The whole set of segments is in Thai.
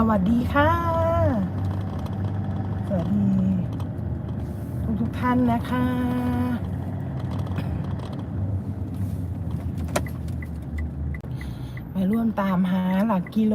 สวัสดีค่ะ สวัสดี ทุกทุกท่านนะคะ มาร่วมตามหาหลักกิโล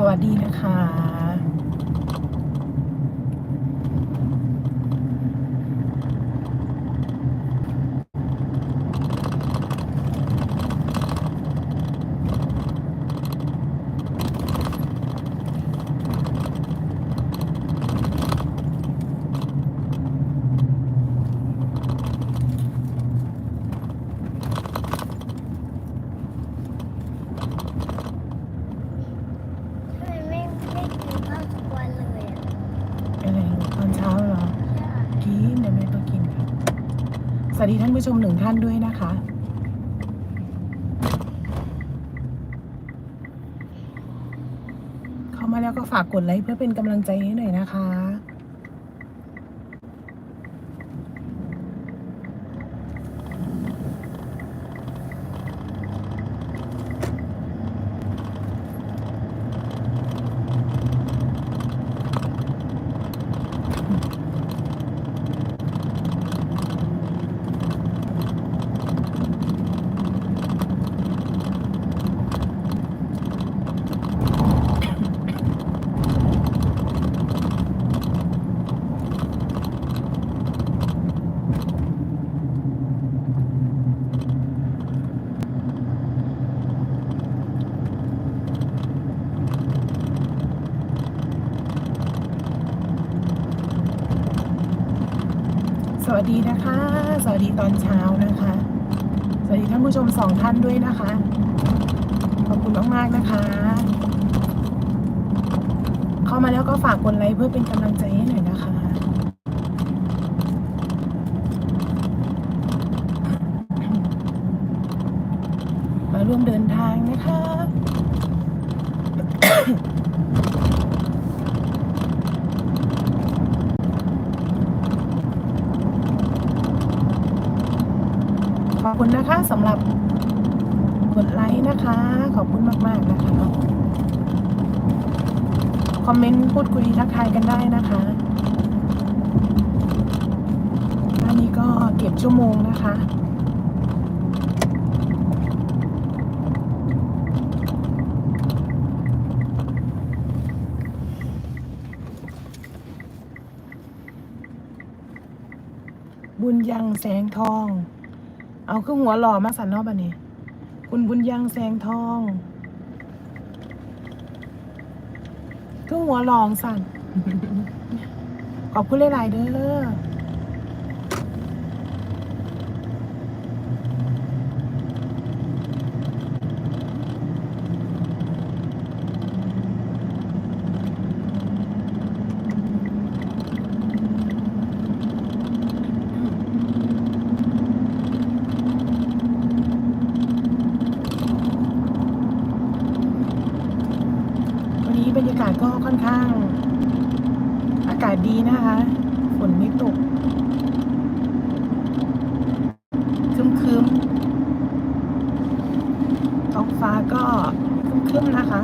สวัสดีนะ คะ ทำไมไม่ไม่กินข้าวทุกวันเลยอะ อะไรลูกตอนเช้าเหรอ ใช่ กินเดี๋ยวแม่ก็กินค่ะ สวัส ดีท่านผู้ชมหนึ่งท่านด้วยนะคะ เข้ามาแล้วก็ฝากกดไลค์เพื่อเป็นกำลังใจให้หน่อยนะคะ วัสดีนะคะ สวัสดีตอนเช้านะคะ สวัสดีท่านผู้ชมสองท่านด้วยนะคะ ขอบคุณมากๆนะคะ เข้ามาแล้วก็ฝากกดไลค์เพื่อเป็นกำลังใจให้หน่อยนะคะมาร่วมเดินทางนะคะ ขอบคุณนะคะ สำหรับกดไลค์นะคะ ขอบคุณมากๆนะคะคอมเมนต์พูดคุยทักทายกันได้นะคะอันนี้ก็เก็บชั่วโมงนะคะบุญยังแสงทอง เอาคือหัวหล่อมาสันนอกบันนี้ คุณบุญยังแสงทองคือหัวหลองสันขอบคุณหลายๆเด้อวันนี้บรรยากาศก็ค่อนข้าง อากาศดีนะคะ ฝนไม่ตกครึมๆท้องฟ้าก็ครึมๆนะคะ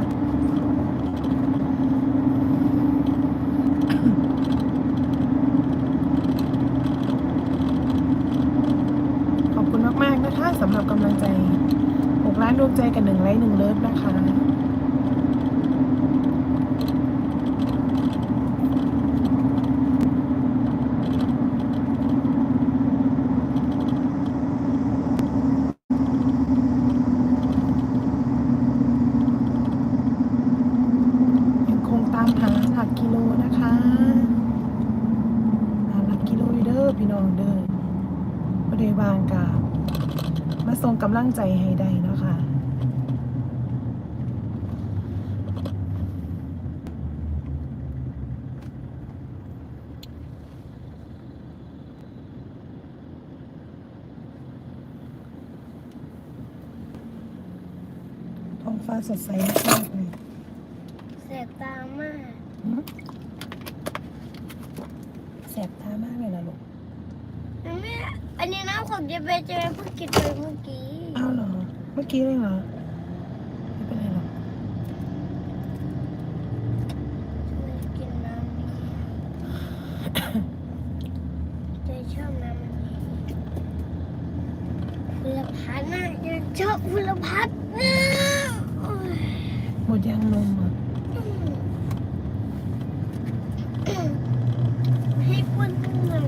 ขอบคุณมาก ๆ นะคะสำหรับกำลังใจ 6 ล้านดวงใจกับหนึ่งไลค์หนึ่งเลิฟนะคะามหาหลักกิโลนะคะหาหลักกิโลอยู่เด้อพี่น้องเด้อบ่ได้วางกามาส่ง กำลังใจให้ได้เนาะคะท้องฟ้าสดใสมากๆเลยแสบตามากหืมแสบตามากเลยนะลูกแม่อันนี้น้ำของเจเบเจเบเพิ่งกินไปเมื่อกี้อ้าว เมื่อกี้เลยเหรอ ไม่เป็นไรหรอกกินน้ำนี้เจชอบน้ำอันนี้พุลพันธ์น่ะจะชอบพุลพันธ์นะโอ้ยหมดยังนมอะ ให้คนหนึ่ง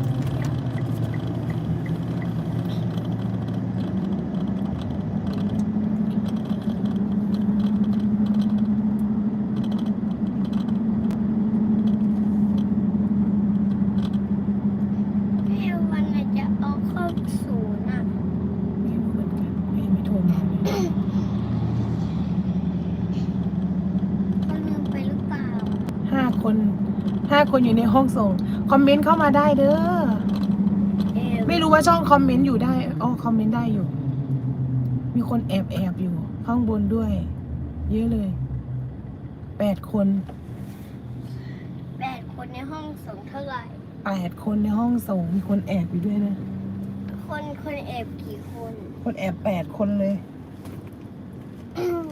แม่วันไหนจะเอาเข้าศูนย์อะ ไม่รู้เหมือนกันไม่ไม่โทรมาเลย เขาลืมไปหรือเปล่า ห้า คนห้าคนอยู่ในห้องส่ง คอมเมนต์เข้ามาได้เด้อเอวไม่รู้ว่าช่องคอมเมนต์อยู่ได้อ๋อคอมเมนต์ได้อยู่ มีคนแอบแอบอยู่ ข้างบนด้วย เยอะเลย แปดคน แปดคนในห้องส่งเท่าไหร่แปดคนในห้องส่ง มีคนแอบอยู่ด้วยนะ คนคนเอบกี่คน คนแอบแปดคนเลยอืม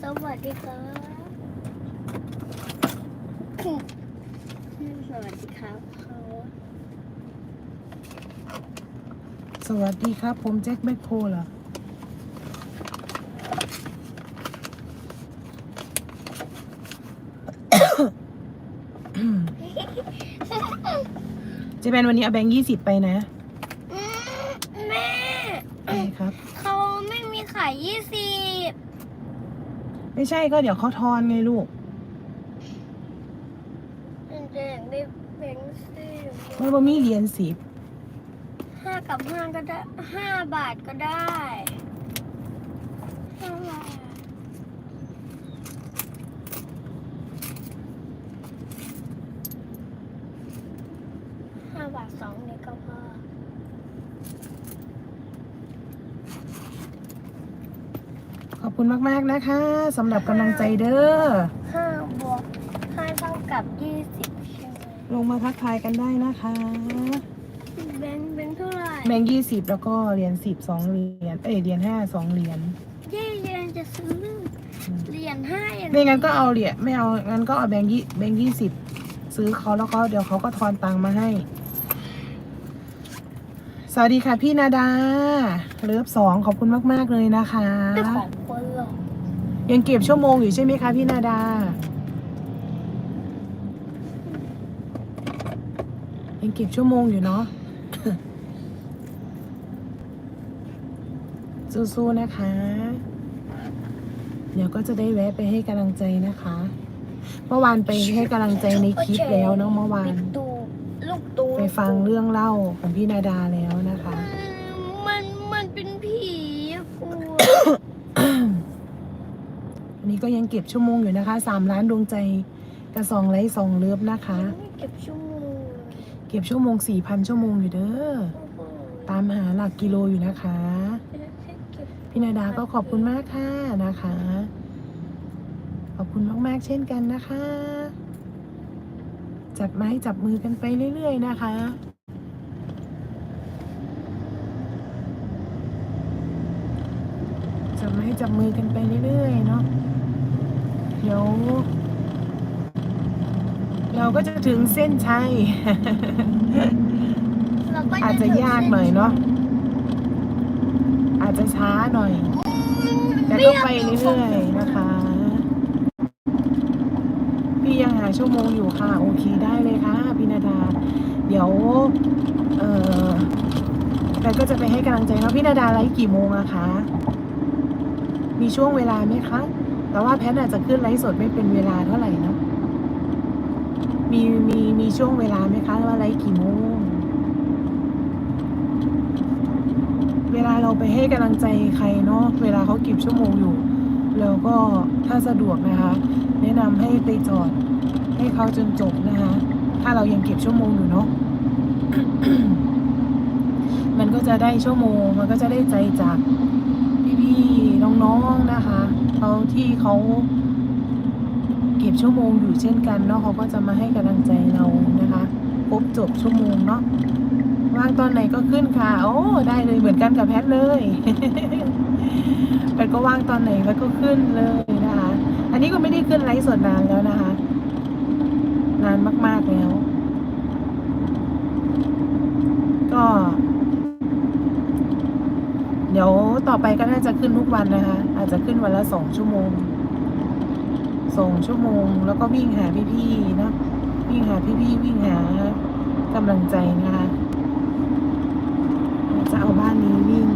สวัสดีครับ สวัสดีครับเขาสวัสดีครับ ผมแจ็คแบ็คโพเหรอเจะเป็นวันนี้เอาแบงค์ยี่สิบไปนะอืมแม่ ใช่ครับ เขาไม่มีขายยี่สิบไม่ใช่ก็เดี๋ยวเขาทอนไงลูกเป็นเด็กได้ แบงค์สิบไม่ว่ามีเหรียญสิบห้ากับห้าก็ได้ห้าบาทก็ได้ห้าบาทห้าบาทสองเดียวก็พอขอบคุณมาก ๆ นะคะสำหรับกำลังใจเด้อ ห้าบวกห้าเท่ากับยี่สิบใช่ไหม ลงมาทักทายกันได้นะคะแบงค์แบงค์เท่าไหร่แบงค์ยี่สิบแล้วก็เหรียญสิบสองเหรียญเอ้ยเหรียญห้าสองเหรียญเย่เยังจะซื้อเหรียญห้าอย่างไม่งั้นก็เอาเหรียญไม่เอางั้นก็เอาแบงค์ยี่แบงค์ยี่สิบซื้อเขาแล้วก็เดี๋ยวเขาก็ทอนตังค์มาให้ สวัสดีค่ะพี่นาดาเลิฟสองขอบคุณมาก ๆ เลยนะคะเป็นของคนหรอกยังเก็บชั่วโมงอยู่ใช่ไหมคะพี่นาดา ยังเก็บชั่วโมงอยู่เนาะสู้ๆนะคะ เดี๋ยวก็จะได้แวะไปให้กำลังใจนะคะ เมื่อวานไปให้กำลังใจในคลิปแล้วเนาะเมื่อวาน ลูกตูลูกตูไปฟังเรื่องเล่าของพี่นาดาแล้วนะคะ มันมันเป็นผีอะกลัวอันนี้ก็ยังเก็บชั่วโมงอยู่นะคะสามล้านดวงใจกับสองไลค์สองเลิฟนะคะไม่เก็บชั่วโมง เก็บชั่วโมงสี่พันชั่วโมงอยู่เด้อ ตามหาหลักกิโลอยู่นะคะ พี่นาดาก็ขอบคุณมากค่ะนะคะ ขอบคุณมาก ๆ เช่นกันนะคะ จับไม้จับมือกันไปเรื่อย ๆ นะคะจับไม้จับมือกันไปเรื่อย ๆ เนาะเดี๋ยว เราก็จะถึงเส้นชัยเราก็อาจจะยากหน่อยเนาะ อาจจะช้าหน่อย แต่ก็ไปเรื่อยๆนะคะ พี่ยังหาชั่วโมงอยู่ค่ะ โอเคได้เลยค่ะพี่นาดา เดี๋ยว เออแต่ก็จะไปให้กำลังใจเนาะพี่นาดาไลฟ์กี่โมงอะคะ มีช่วงเวลาไหมคะมแต่ว่าแพทย์อาจจะขึ้นไลฟ์สดไม่เป็นเวลาเท่าไหร่เนอะ มีมีมีช่วงเวลาไหมคะว่าไลฟ์กี่โมง เวลาเราไปให้กำลังใจใครเนาะเวลาเขาเก็บชั่วโมงอยู่ แล้วก็ถ้าสะดวกนะคะ แนะนำให้ไปจอดให้เขาจนจบนะคะ ถ้าเรายังเก็บชั่วโมงอยู่เนาะมันก็จะได้ชั่วโมง มันก็จะได้ใจจากพี่ๆน้องๆนะคะเขาที่เขา เก็บชั่วโมงอยู่เช่นกันเนาะเขาก็จะมาให้กำลังใจเรานะคะครบจบชั่วโมงเนาะว่างตอนไหนก็ขึ้นค่ะ โอ้ได้เลยเหมือนกันกับแพทเลยแพทก็ว่างตอนไหนแพทก็ขึ้นเลยนะคะ อันนี้ก็ไม่ได้ขึ้นไลฟ์สดนานแล้วนะคะ นานมาก ๆแล้ว ก็ เดี๋ยวต่อไปก็น่าจะขึ้นทุกวันนะคะ อาจจะขึ้นวันละสองชั่วโมง สองชั่วโมง แล้วก็วิ่งหาพี่ๆนะวิ่งหาพี่ๆวิ่งหากำลังใจนะคะจะเอาบ้านนี้วิ่ง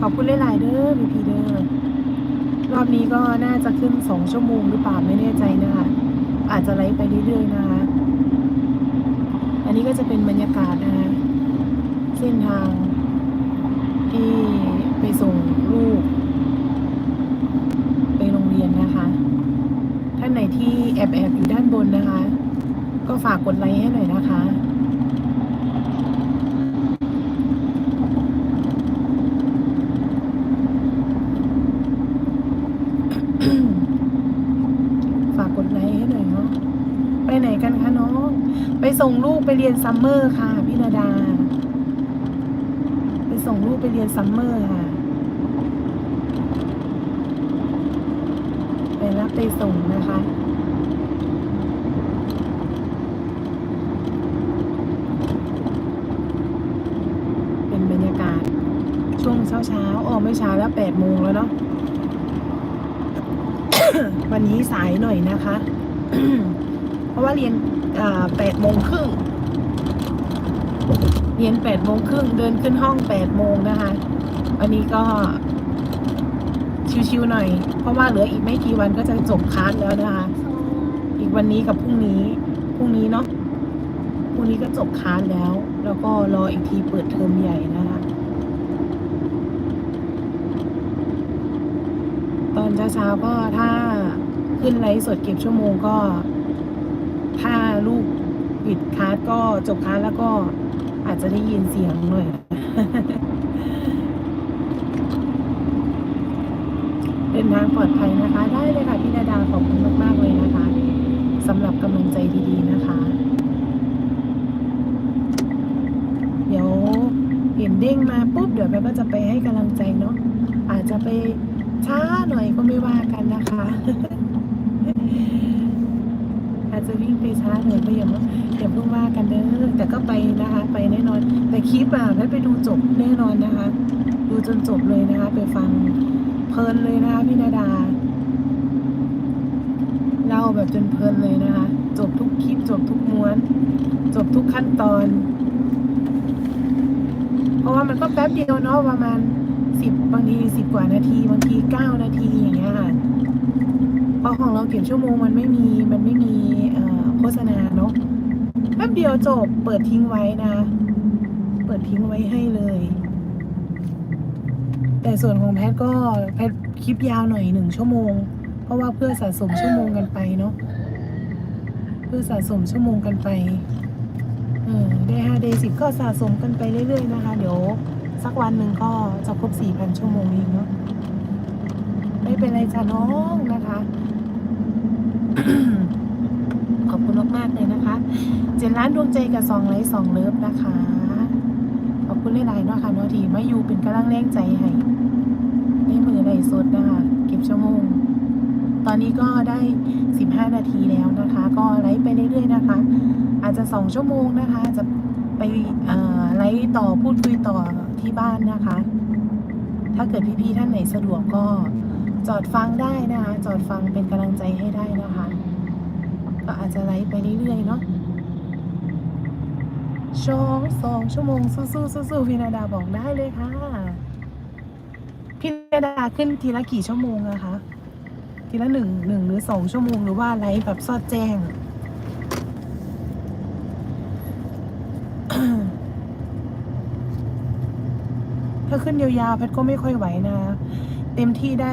ขอบคุณหลายๆเด้อพี่ๆเด้อรอบนี้ก็น่าจะขึ้นสองชั่วโมงหรือเปล่าไม่แน่ใจนะคะอาจจะไลฟ์ไปเรื่อยๆนะคะ อันนี้ก็จะเป็นบรรยากาศนะคะเส้นทางที่ไปส่งลูก ไปโรงเรียนนะคะ ที่แอบแอบอยู่ด้านบนนะคะ ก็ฝากกดไลค์ให้หน่อยนะคะฝากกดไลค์ให้หน่อยเนาะไปไหนกันคะน้อง ไปส่งลูกไปเรียนซัมเมอร์ค่ะพี่นาดา ไปส่งลูกไปเรียนซัมเมอร์ค่ะ ไปส่งนะคะเป็นบรรยากาศช่วงเช้าเช้าอ๋อไม่เช้าแล้วแปดโมงแล้วเนาะ วันนี้สายหน่อยนะคะ เพราะว่าเรียนแปดโมงครึ่ง เรียนแปดโมงครึ่งเดินขึ้นห้องแปดโมงนะคะ วันนี้ก็ ชิวๆหน่อย เพราะว่าเหลืออีกไม่กี่วันก็จะจบคลาสแล้วนะคะ อีกวันนี้กับพรุ่งนี้ พรุ่งนี้เนาะ พรุ่งนี้ก็จบคลาสแล้ว แล้วก็รออีกทีเปิดเทอมใหญ่นะคะ ตอนเช้าๆก็ถ้าขึ้นไลฟ์สดเก็บชั่วโมงก็ ถ้าลูกปิดคลาสก็จบคลาสแล้วก็อาจจะได้ยินเสียงหน่อย เดิน ทางปลอดภัยนะคะ ได้เลยค่ะพี่นาดาขอบคุณมาก ๆ เลยนะคะสำหรับกำลังใจดีๆนะคะ เดี๋ยวเห็นเด้งมาปุ๊บเดี๋ยวแม่ก็จะไปให้กำลังใจเนาะอาจจะไปช้าหน่อยก็ไม่ว่ากันนะคะ อาจจะวิ่งไปช้าหน่อยก็อย่าอย่าเพิ่งว่ากันเด้อแต่ก็ไปนะคะ ไปแน่นอน แต่คลิปอะไม่ไปดูจบแน่นอนนะคะ ดูจนจบเลยนะคะ ไปฟัง เพลินเลยนะคะพี่นาดาเล่าแบบจนเพลินเลยนะคะจบทุกคลิปจบทุกม้วน จบทุกขั้นตอน เพราะว่ามันก็แป๊บเดียวเนาะประมาณสิบบางทีสิบกว่านาทีบางทีเก้านาทีอย่างเงี้ยค่ะเพราะของเราเก็บชั่วโมงมันไม่มีมันไม่มีโฆษณาเนาะแป๊บเดียวจบเปิดทิ้งไว้นะ เปิดทิ้งไว้ให้เลย แต่ส่วนของแพทย์ก็แพทย์คลิปยาวหน่อยหนึ่งชั่วโมง เพราะว่าเพื่อสะสมชั่วโมงกันไปเนาะเพื่อสะสมชั่วโมงกันไปเออได้ห้าได้สิบก็สะสมกันไปเรื่อยๆนะคะ เดี๋ยวสักวันหนึ่งก็จะครบสี่พันชั่วโมงเองเนาะไม่เป็นไรจ้ะน้องนะคะขอบคุณมากๆเลยนะคะ เจ็ดล้านดวงใจกับสองไลค์สองเลิฟนะคะ คุณหลายๆเนาะค่ะเนาะที่มาอยู่เป็นกำลังแรงใจให้ในมือไลสดนะคะ เก็บชั่วโมง ตอนนี้ก็ได้ 15 นาทีแล้วนะคะ ก็ไลฟ์ไปเรื่อยๆนะคะ อาจจะ 2 ชั่วโมงนะคะ จะไปไลฟ์ต่อพูดคุยต่อที่บ้านนะคะ ถ้าเกิดพี่ๆท่านไหนสะดวกก็จอดฟังได้นะคะ จอดฟังเป็นกำลังใจให้ได้นะคะ ก็อาจจะไลฟ์ไปเรื่อยๆเนาะ ชองสองชั่วโมงสู้ๆสู้ๆพี่นาดาบอกได้เลยค่ะ พี่เรดาขึ้นทีละกี่ชั่วโมงอะคะทีละหนึ่งหนึ่งหรือสองชั่วโมงหรือว่าไลฟ์แบบซอดแจ้งถ้าขึ้นยาวๆแพทก็ไม่ค่อยไหวนะ เต็มที่ได้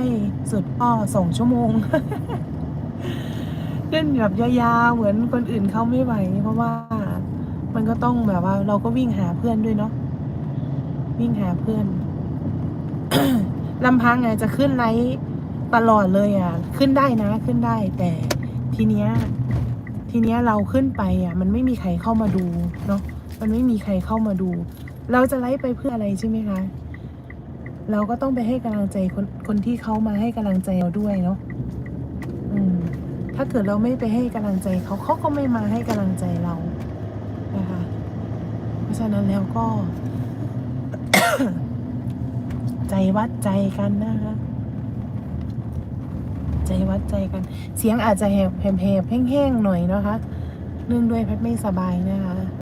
สุดก็สองชั่วโมงขึ้นแบบยาวๆเหมือนคนอื่นเขาไม่ไหวเพราะว่า มันก็ต้องแบบว่า เราก็วิ่งหาเพื่อนด้วยเนาะวิ่งหาเพื่อนลำพังไงจะขึ้นไลฟ์ตลอดเลยอะ ขึ้นได้นะขึ้นได้ แต่ทีเนี้ย ทีเนี้ยเราขึ้นไปอะ มันไม่มีใครเข้ามาดูเนาะมันไม่มีใครเข้ามาดู เราจะไลฟ์ไปเพื่ออะไรใช่ไหมคะเราก็ต้องไปให้กำลังใจคนคนที่เขามาให้กำลังใจเราด้วยเนาะอืม ถ้าเกิดเราไม่ไปให้กำลังใจเขาเขาก็ไม่มาให้กำลังใจเรานะคะ เพราะ ฉะนั้นแล้วก็ ใจวัดใจกันนะคะใจวัดใจกัน เสียงอาจจะแหบแหบแห้งๆหน่อยนะคะ เนื่องด้วยแพทย์ไม่สบายนะคะ